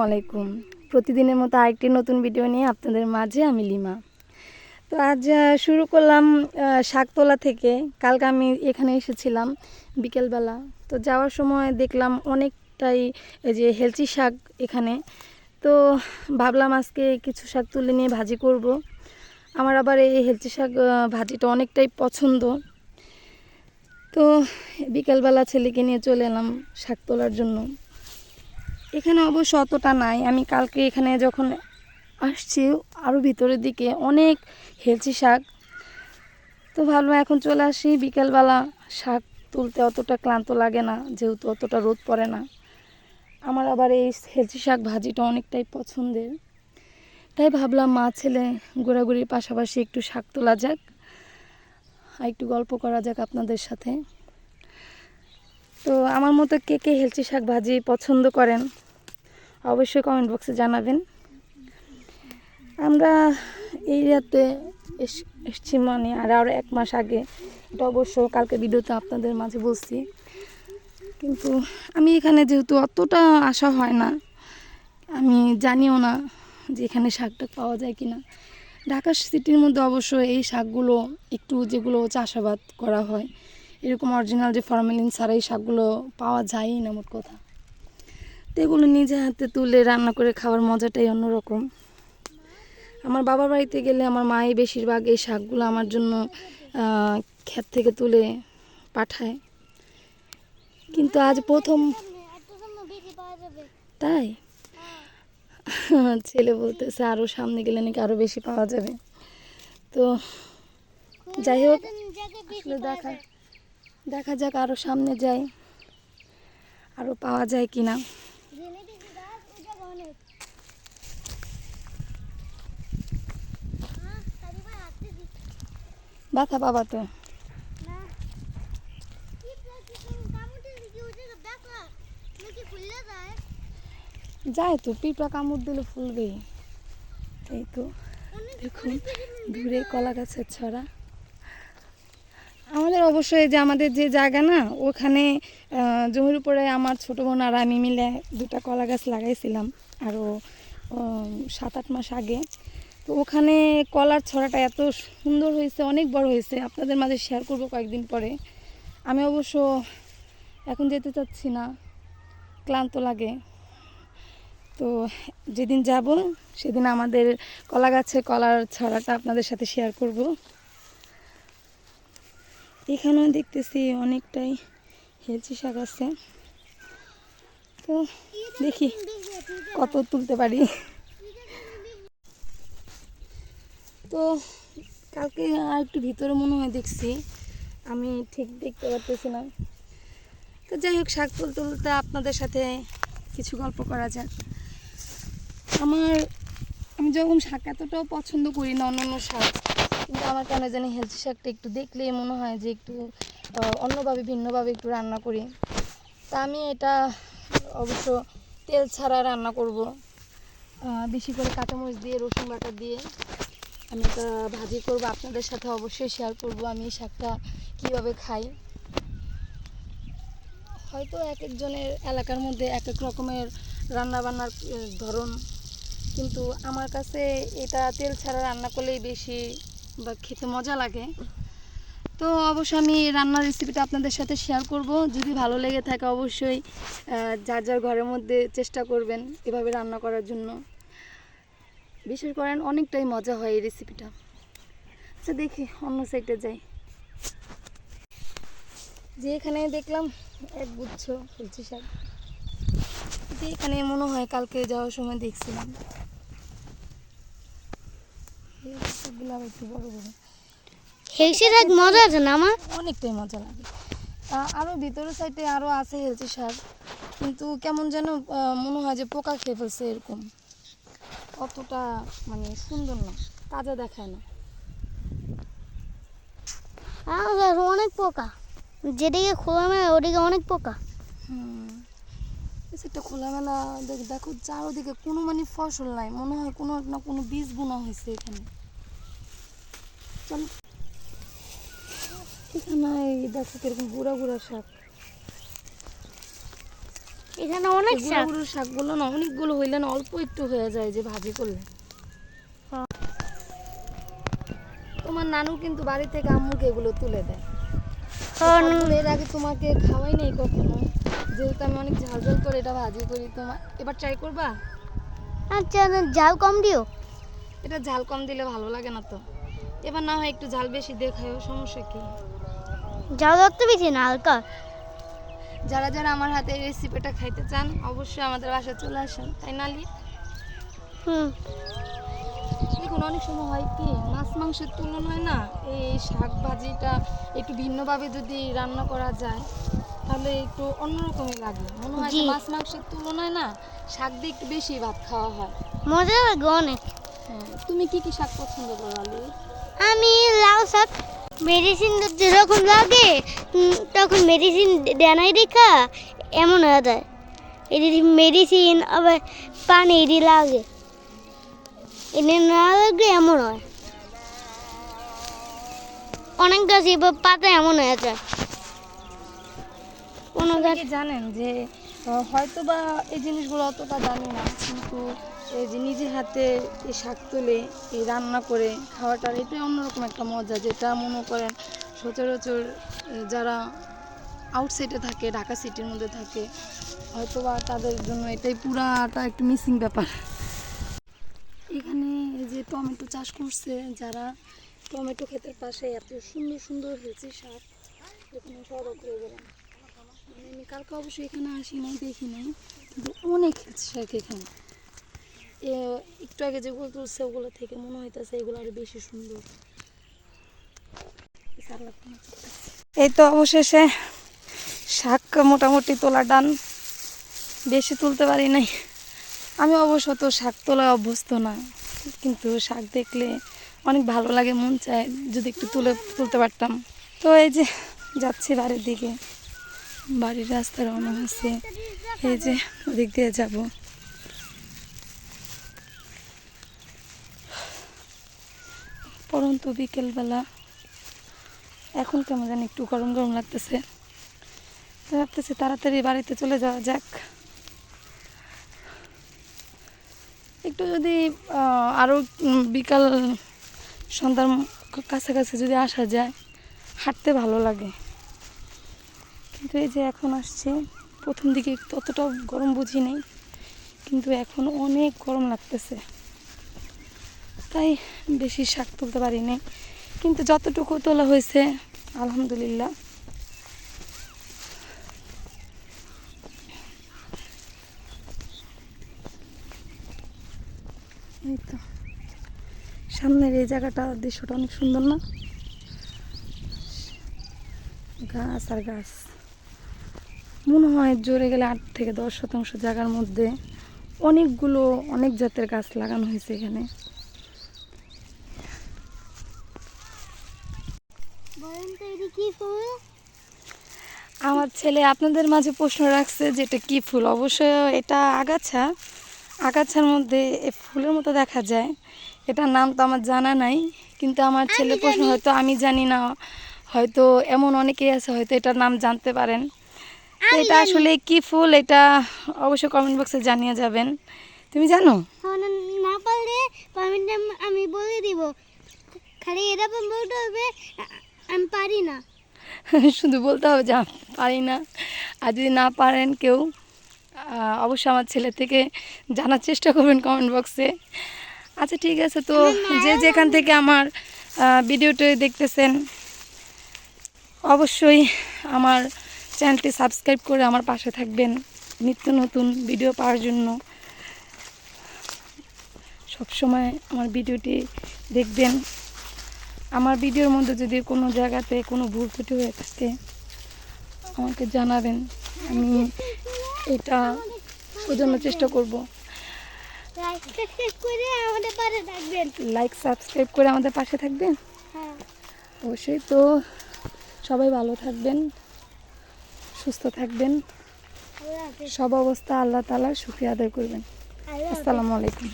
আলাইকুম প্রতিদিনের মতো আরেকটি নতুন ভিডিও নিয়ে আপনাদের মাঝে আমি লিমা। তো আজ শুরু করলাম শাকতলা থেকে। কালকে আমি এখানে এসেছিলাম বিকেলবেলা। তো যাওয়ার সময় দেখলাম অনেকটাই যে হেলচি শাক এখানে। তো ভাবলাম আজকে কিছু শাক তুলে নিয়ে ভাজি করব। আমার আবার এই হেলচি শাক ভাজিটা অনেকটাই পছন্দ। তো বিকেলবেলা ছেলেকে নিয়ে চলে এলাম শাক তোলার জন্য। এখানে অবশ্য অতটা নাই। আমি কালকে এখানে যখন আসছি আরও ভিতরের দিকে অনেক হেলচি শাক। তো ভাবলাম এখন চলে আসি, বিকেলবেলা শাক তুলতে অতটা ক্লান্ত লাগে না, যেহেতু অতটা রোদ পড়ে না। আমার আবার এই হেলচি শাক ভাজিটা অনেকটাই পছন্দের। তাই ভাবলাম মা ছেলে ঘোরাঘুরির পাশাপাশি একটু শাক তোলা যাক, আর একটু গল্প করা যাক আপনাদের সাথে। তো আমার মতো কে কে হেলচি শাক ভাজি পছন্দ করেন? অবশ্যই কমেন্ট বক্সে জানাবেন। আমরা এই রাতে এস- এসছি মানে আর আরও এক মাস আগে। এটা অবশ্য কালকে ভিডিওতে আপনাদের মাঝে বলছি। কিন্তু আমি এখানে যেহেতু অতটা আশা হয় না, আমি জানিও না যে এখানে শাকটা পাওয়া যায় কি না ঢাকা সিটির মধ্যে অবশ্য এই শাকগুলো একটু যেগুলো চাষাবাদ করা হয়, এরকম অরিজিনাল যে ফরমালিন ছাড়া এই শাকগুলো পাওয়া যায়ই না মোট কথা। এগুলো নিজে হাতে তুলে রান্না করে খাওয়ার মজাটাই অন্যরকম। আমার বাবার বাড়িতে গেলে আমার মাই বেশিরভাগ এই শাকগুলো আমার জন্য ক্ষেত থেকে তুলে পাঠায়। কিন্তু আজ প্রথম তাই? ছেলে বলতেছে আরও সামনে গেলে নাকি আরও বেশি পাওয়া যাবে। তো যাই হোক, আসলে দেখা দেখা যাক আরও সামনে যাই আরও পাওয়া যায় কি না ব্যথা পাবা তো। যায়? তো পিঁপড়া কামড় দিলে ফুলবেই। এই তো দেখুন দূরে কলা গাছের ছড়া। আমাদের অবশ্যই যে আমাদের যে জায়গা না, ওখানে জমির উপরে আমার ছোটো বোন আর আমি মিলে দুটা কলা গাছ লাগাইছিলাম আরও সাত আট মাস আগে। তো ওখানে কলার ছড়াটা এত সুন্দর হয়েছে, অনেক বড় হয়েছে। আপনাদের মাঝে শেয়ার করব কয়েকদিন পরে। আমি অবশ্য এখন যেতে চাচ্ছি না, ক্লান্ত লাগে। তো যেদিন যাব, সেদিন আমাদের কলা গাছে কলার ছড়াটা আপনাদের সাথে শেয়ার করব। এখানেও দেখতেছি অনেকটাই হেলচি শাক আছে। তো দেখি কত তুলতে পারি। তো কালকে আর একটু ভিতরে মনে হয় দেখছি, আমি ঠিক দেখতে পারতেছি না। তো যাই হোক, শাক তুলতে তুলতে আপনাদের সাথে কিছু গল্প করা যাক। আমার, আমি যখন শাক এতটাও পছন্দ করি না অন্য অন্য শাক কিন্তু আমার কেন জানি হেলথি শাকটা একটু দেখলেই মনে হয় যে একটু অন্যভাবে, ভিন্নভাবে একটু রান্না করি। তা আমি এটা অবশ্য তেল ছাড়া রান্না করব। বেশি করে কাঁচামরিচ দিয়ে, রসুন বাটা দিয়ে আমি এটা ভাজি করব। আপনাদের সাথে অবশ্যই শেয়ার করব আমি শাকটা কীভাবে খাই। হয়তো এক একজনের এলাকার মধ্যে এক এক রকমের রান্না বান্নার ধরন। কিন্তু আমার কাছে এটা তেল ছাড়া রান্না করলেই বেশি বা খেতে মজা লাগে। তো অবশ্যই আমি রান্নার রেসিপিটা আপনাদের সাথে শেয়ার করব। যদি ভালো লেগে থাকে অবশ্যই যার যার ঘরের মধ্যে চেষ্টা করবেন এভাবে রান্না করার জন্য। বিশেষ করেন, অনেকটাই মজা হয় এই রেসিপিটা আচ্ছা দেখি, অন্য সাইডে যাই। যে এখানে দেখলাম এক গুচ্ছ ফুলচি শাক। যে এখানে মনে হয় কালকে যাওয়ার সময় দেখছিলাম। এই আবার একটু বড় বড়। হেলসি শাক মজা আছে না আমার? অনেকটাই মজা লাগে। আরও ভিতরের সাইডে আরও আছে শাক কিন্তু কেমন যেন মনে হয় যে পোকা খেয়ে ফেলছে এরকম। অতটা মানে সুন্দর না তাজা দেখায় না। আমার অনেক পোকা। যেদিকে খোলা মেলা ওদিকে অনেক পোকা। হুম সেটা খোলামেলা দেখ- দেখো চারোদিকে কোনো মানে ফসল নাই মনে হয় কোনো না কোনো বীজ বোনা হয়েছে এখানে। এখানে দেখো কীরকম গুড়া গুড়া শাক। এখানে অনেক শাক। গুঁড়ো শাকগুলো না অনেকগুলো হইলে না অল্প একটু হয়ে যায় যে ভাজি করলে। হ্যাঁ। তোমার নানু কিন্তু বাড়ি থেকে আম্মুকে এগুলো তুলে দেয়। এর আগে তোমাকে খাওয়াই নেই কখনো। যেহেতু আমি অনেক ঝাল ঝাল করে এটা ভাজি করি তোমার এবার ট্রাই করবা? আচ্ছা ঝাল কম দিও। এটা ঝাল কম দিলে ভালো লাগে না তো। এবার না হয় একটু ঝাল বেশি খাইও সমস্যা কি? ঝাল অত বেশি না হালকা যারা যারা আমার হাতে রেসিপিটা খাইতে চান অবশ্যই আমাদের বাসায় চলে আসেন তাই না হুম। দেখুন অনেক সময় হয় কি মাছ মাংসের তুলনায় না এই শাক ভাজিটা একটু ভিন্নভাবে যদি রান্না করা যায় তাহলে একটু অন্যরকমই লাগে। মনে হয় যে মাছ মাংসের তুলনায় না শাক দিয়ে একটু বেশি ভাত খাওয়া হয়। মজা লাগে অনেক। হ্যাঁ তুমি কি কি শাক পছন্দ করো আলু? আমি লাউ শাক মেডিসিন যেরকম লাগে তখন মেডিসিন দেনাই দেখা এমন হয়ে যায়। এটি মেডিসিন আবার পানি এটি লাগে। এটি না লাগলে এমন হয়। অনেক গাছ এবার পাতা এমন হয়ে যায়। কোনো গাছ জানেন যে হয়তো বা এই জিনিসগুলো অতটা জানি না কিন্তু এই যে নিজে হাতে এই শাক তুলে, এই রান্না করে খাওয়াটার এটাই অন্যরকম একটা মজা যেটা মনে করেন সচরাচর যারা আউটসাইডে থাকে, ঢাকা সিটির মধ্যে থাকে হয়তো বা তাদের জন্য এটাই পুরাটা একটু মিসিং ব্যাপার। এখানে এই যে টমেটো চাষ করছে, যারা টমেটো ক্ষেতের পাশে এত সুন্দর সুন্দর হয়েছে শাক, এখানে সব করে গেলাম আমি কালকে অবশ্যই এখানে আসি নাই দেখি নাই কিন্তু অনেক শাক এখানে। একটু আগে যেগুলো তুলছে ওগুলো থেকে মনে হইতেছে এগুলো আরও বেশি সুন্দর। এই তো অবশেষে শাক মোটামুটি তোলা ডান বেশি তুলতে পারি নাই। আমি অবশ্য তো শাক তোলা অভ্যস্ত না, কিন্তু শাক দেখলে অনেক ভালো লাগে, মন চায় যদি একটু তুলে, তুলতে পারতাম। তো এই যে যাচ্ছি বাড়ির দিকে। বাড়ির রাস্তা রওনা হচ্ছে। এই যে ওদিক দিয়ে যাব। পরন্তু বিকেলবেলা। এখন কেমন জানি একটু গরম গরম লাগতেছে। ভাবতেছি তাড়াতাড়ি বাড়িতে চলে যাওয়া যাক। একটু যদি আরও বিকাল সন্ধ্যার কাছাকাছি যদি আসা যায়, হাঁটতে ভালো লাগে। কিন্তু এই যে এখন আসছে, প্রথম দিকে অতটা গরম বুঝি নেই, কিন্তু এখন অনেক গরম লাগতেছে। তাই বেশি শাক তুলতে পারি নাই। কিন্তু যতটুকু তোলা হয়েছে, আলহামদুলিল্লাহ। এই তো, সামনের এই জায়গাটা দৃশ্যটা অনেক সুন্দর না? গাছ আর গাছ। মনে হয় জোরে গেলে আট থেকে দশ শতাংশ জায়গার মধ্যে অনেকগুলো অনেক জাতের গাছ লাগানো হয়েছে এখানে বলেন তো এটি কি ফুল আমার ছেলে আপনাদের মাঝে প্রশ্ন রাখছে যে এটা কী ফুল? অবশ্যই এটা আগাছা। আগাছার মধ্যে এ ফুলের মতো দেখা যায়। এটার নাম তো আমার জানা নাই কিন্তু আমার ছেলে প্রশ্ন হয়তো আমি জানি না। হয়তো এমন অনেকেই আছে হয়তো এটার নাম জানতে পারেন। এটা আসলে কি ফুল? এটা অবশ্যই কমেন্ট বক্সে জানিয়ে যাবেন। তুমি জানো? না পারলে পারমিটটা আমি বলে দিব। খালি এটা বলতে হবে আমি পারি না। শুধু বলতে হবে যে পারি না। আর যদি না পারেন কেউ অবশ্যই আমার ছেলে থেকে জানার চেষ্টা করবেন কমেন্ট বক্সে আচ্ছা ঠিক আছে তো যে যেখান থেকে আমার ভিডিওটি দেখতেছেন অবশ্যই আমার চ্যানেলটি সাবস্ক্রাইব করে আমার পাশে থাকবেন নিত্য নতুন ভিডিও পাওয়ার জন্য। সবসময় আমার ভিডিওটি দেখবেন। আমার ভিডিওর মধ্যে যদি কোনো জায়গাতে কোনো ভুল ত্রুটি হয়ে থাকে আমাকে জানাবেন। আমি এটা শোধরানোর চেষ্টা করব। লাইক সাবস্ক্রাইব করে আমাদের পাশে থাকবেন। হ্যাঁ। অবশ্যই তো সবাই ভালো থাকবেন সুস্থ থাকবেন। সব অবস্থা আল্লাহ তালার সুখী আদায় করবেন। আসসালামু আলাইকুম।